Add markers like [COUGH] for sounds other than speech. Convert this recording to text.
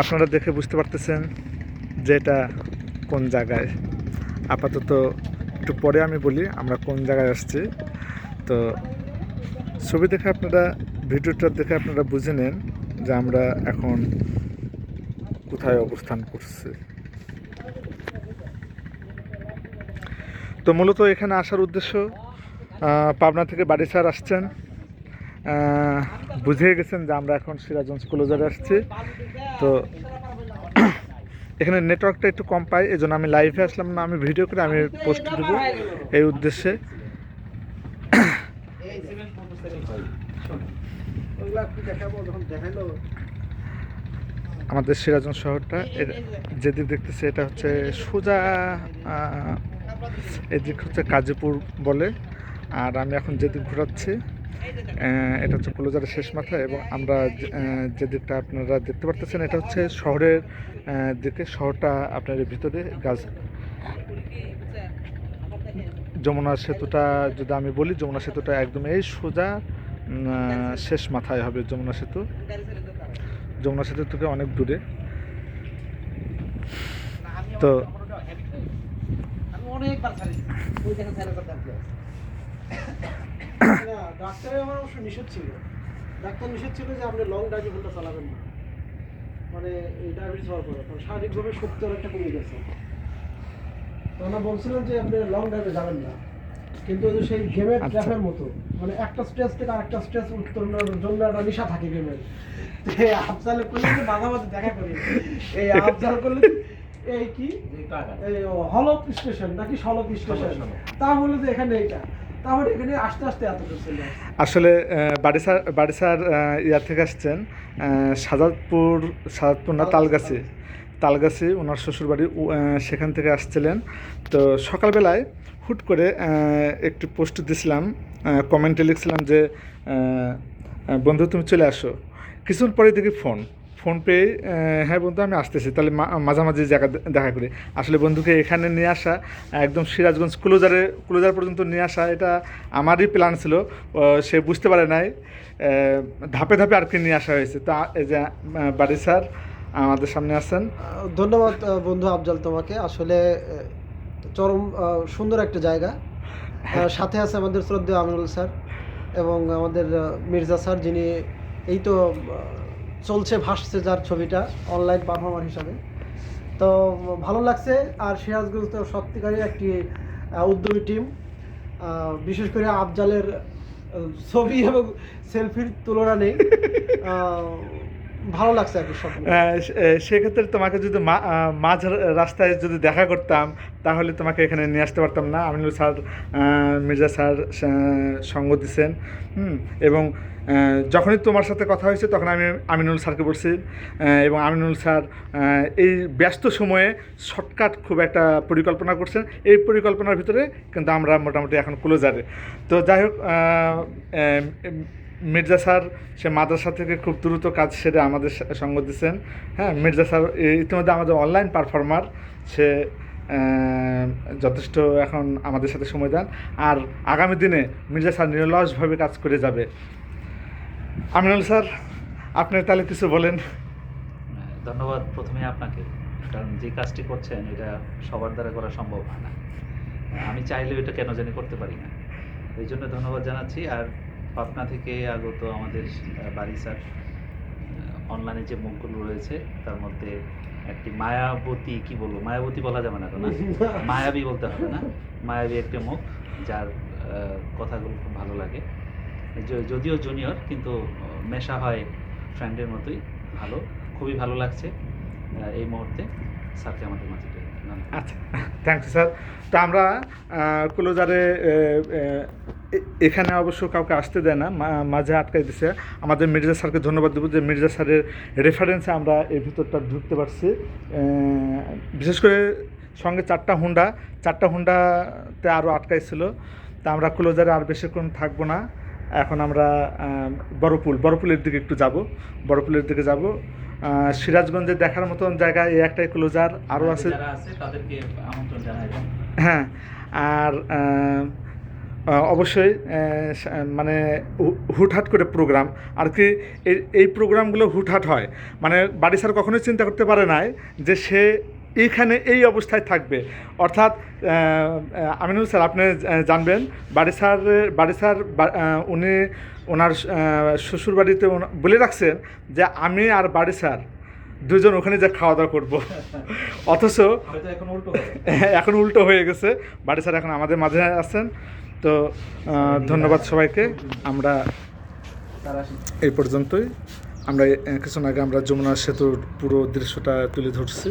আপনারা দেখে বুঝতে পারতেছেন যে এটা কোন জায়গায়। আপাতত একটু পরে আমি বলি আমরা কোন জায়গায় আসছি। তো ছবি দেখে আপনারা, ভিডিওটা দেখে আপনারা বুঝে নেন যে আমরা এখন কোথায় অবস্থান করছি। তো মূলত এখানে আসার উদ্দেশ্য পাবনা থেকে বাড়ি স্যার আসছেন। বুঝিয়ে গেছেন যে আমরা এখন সিরাজগঞ্জ ক্লোজারে আসছি। তো [CLEARS THROAT] এখানে নেটওয়ার্কটা একটু কম পাই এই জন্য আমি লাইভে আসলাম না, আমি ভিডিও করে আমি পোস্ট দেবো এই উদ্দেশ্যে। আমাদের সিরাজগঞ্জ শহরটা যেদিক দেখতেছে এটা হচ্ছে সোজা এদিক হচ্ছে কাজীপুর বলে, আর আমি এখন যেদিক ঘোরাচ্ছি এটা হচ্ছে ক্লোজারের শেষ মাথা এবং আমরা যে- দিকটা আপনারা দেখতে পারতেছেন, এটা হচ্ছে শহরের দিকে, শহরটা আপনার ভিতরে, গাছ। যমুনা সেতুটা যদি আমি বলি, যমুনা সেতুটা একদম এই সোজা শেষ মাথায় হবে যমুনা সেতু। যমুনা সেতু থেকে অনেক দূরে। তো ডাক্তারের আমার অবশ্য নিষেধ ছিল। ডাক্তার নিষেধ ছিল যে আপনি লং চালাবেন না। মানে এই ডায়াবেটিস হওয়ার পরে কারণ শারীরিকভাবে শক্তি অনেকটা কমে গেছে। তো আমরা বলছিলাম যে আপনি লং ড্রাইভে যাবেন না। কিন্তু সেই গেমের আচ্ছা। ট্র্যাপের মতো মানে একটা স্ট্রেস থেকে আরেকটা স্ট্রেস উত্তরণের জন্য একটা নেশা থাকে গেমের এই আফজাল করলে যে মাঝে মাঝে দেখা করি। এই আফজাল করলে এই কি? এই হলপ স্টেশন নাকি সলপ স্টেশন তা বলে যে এখানে এইটা। তাহলে এখানে আস্তে আস্তে এত আসলে আহ, বাড়ি স্যার বাড়ি স্যার আহ, ইয়া থেকে আসছেন সাজাদপুর সাজাদপুর না তালগাছি। তালগাছি। ওনার শ্বশুরবাড়ি সেখান থেকে আসছিলেন। তো সকালবেলায় হুট করে একটি পোস্ট দিছিলাম কমেন্টে লিখছিলাম যে বন্ধু তুমি চলে আসো। কিছুক্ষণ পরে দেখি ফোন। ফোন পেয়ে হ্যাঁ বন্ধু আমি আসতেছি। তাহলে মা- মাঝামাঝি জায়গা দেখা করি। আসলে বন্ধুকে এখানে নিয়ে আসা একদম সিরাজগঞ্জ ক্লোজারে ক্লোজার পর্যন্ত নিয়ে আসা এটা আমারই প্ল্যান ছিল। সে বুঝতে পারে নাই। ধাপে ধাপে আর কি নিয়ে আসা হয়েছে। তা এই যে বাড়ি স্যার আমাদের সামনে আছেন। ধন্যবাদ বন্ধু আফজাল তোমাকে। আসলে চরম সুন্দর একটা জায়গা। আহ, সাথে আছে আমাদের শ্রদ্ধেয় আমিনুল স্যার এবং আমাদের মির্জা স্যার যিনি এই তো চলছে ভাসছে যার ছবিটা অনলাইন পারফর্মার হিসাবে। তো ভালো লাগছে আর সিরাজগঞ্জ তো সত্যিকারই একটি উদ্যমী টিম বিশেষ করে আফজালের ছবি এবং সেলফির তুলনা নেই। [LAUGHS] ভালো লাগছে আর কি সব সেক্ষেত্রে তোমাকে যদি মাঝ রাস্তায় যদি দেখা করতাম, তাহলে তোমাকে এখানে নিয়ে আসতে পারতাম না। আমিনুল স্যার মির্জা স্যার সঙ্গ হুম, এবং যখনই তোমার সাথে কথা হয়েছে, তখন আমি আমিনুল স্যারকে বলছি। এবং আমিনুল স্যার এই ব্যস্ত সময়ে শর্টকাট খুব একটা পরিকল্পনা করছেন। এই পরিকল্পনার ভিতরে কিন্তু আমরা মোটামুটি এখন ক্লোজারে তো যাই হোক মির্জা স্যার, সে মাদ্রাসা থেকে খুব দ্রুত কাজ সেরে আমাদের সঙ্গ দিচ্ছেন হ্যাঁ মির্জা স্যার ইতিমধ্যে আমাদের অনলাইন পারফর্মার সে যথেষ্ট এখন আমাদের সাথে সময় দেন। আর আগামী দিনে মির্জা স্যার নিরলসভাবে কাজ করে যাবে। আমিনুল স্যার, আপনি তাহলে কিছু বলেন। ধন্যবাদ প্রথমে আপনাকে, কারণ যে কাজটি করছেন, এটা সবার দ্বারা করা সম্ভব হয় না। আমি চাইলেও এটা কেন জানি করতে পারি না। এই জন্য ধন্যবাদ জানাচ্ছি। আর পাবনা থেকে আগত আমাদের বারিসার অনলাইনে যে মুখগুলো রয়েছে তার মধ্যে একটি মায়াবতী কি বলব? মায়াবতী বলা যাবে না না? [LAUGHS] মায়াবী বলতে হবে না? মায়াবী একটি মুখ যার কথাগুলো খুব ভালো লাগে। যদিও জুনিয়র কিন্তু মেশা হয় ফ্রেন্ডের মতোই ভালো খুবই ভালো লাগছে এই মুহূর্তে স্যারকে আমাদের মাঝে। আচ্ছা থ্যাংক ইউ স্যার তো আমরা ক্লোজারে এখানে অবশ্য কাউকে আসতে দেয় না মাঝে আটকাই দিছে। আমাদের মির্জা স্যারকে ধন্যবাদ দেবো যে মির্জা স্যারের রেফারেন্সে আমরা এই ভিতরটা ঢুকতে পারছি। বিশেষ করে সঙ্গে চারটা হুন্ডা চারটা হুন্ডাতে আরও আটকাইছিল। তা আমরা ক্লোজারে আর বেশিক্ষণ থাকব না। এখন আমরা বড়পুল বড়পুলের দিকে একটু যাব বড়পুলের দিকে যাব। সিরাজগঞ্জে দেখার মতন জায়গা এই একটাই ক্লোজার আরও আছে যারা আছে তাদেরকে আমন্ত্রণ জানাই। হ্যাঁ আর অবশ্যই মানে হুটহাট করে প্রোগ্রাম আর কি এই এই প্রোগ্রামগুলো হুটহাট হয়। মানে বাড়ি স্যার কখনোই চিন্তা করতে পারে নাই যে সে এইখানে এই অবস্থায় থাকবে। অর্থাৎ আমিনুল স্যার আপনি জানবেন বাড়ি স্যার বাড়ি স্যার উনি ওনার শ্বশুর বাড়িতে বলে রাখছেন যে আমি আর বাড়ি স্যার দুজন ওখানে যা খাওয়া দাওয়া করব। [LAUGHS] অথচ এখন উল্টো [LAUGHS] এখন উল্টো হয়ে গেছে। বাড়ি স্যার এখন আমাদের মাঝে আছেন। তো ধন্যবাদ সবাইকে। আমরা এই পর্যন্তই। আমরা কিছুক্ষণ আগে আমরা যমুনা সেতুর পুরো দৃশ্যটা তুলে ধরছি।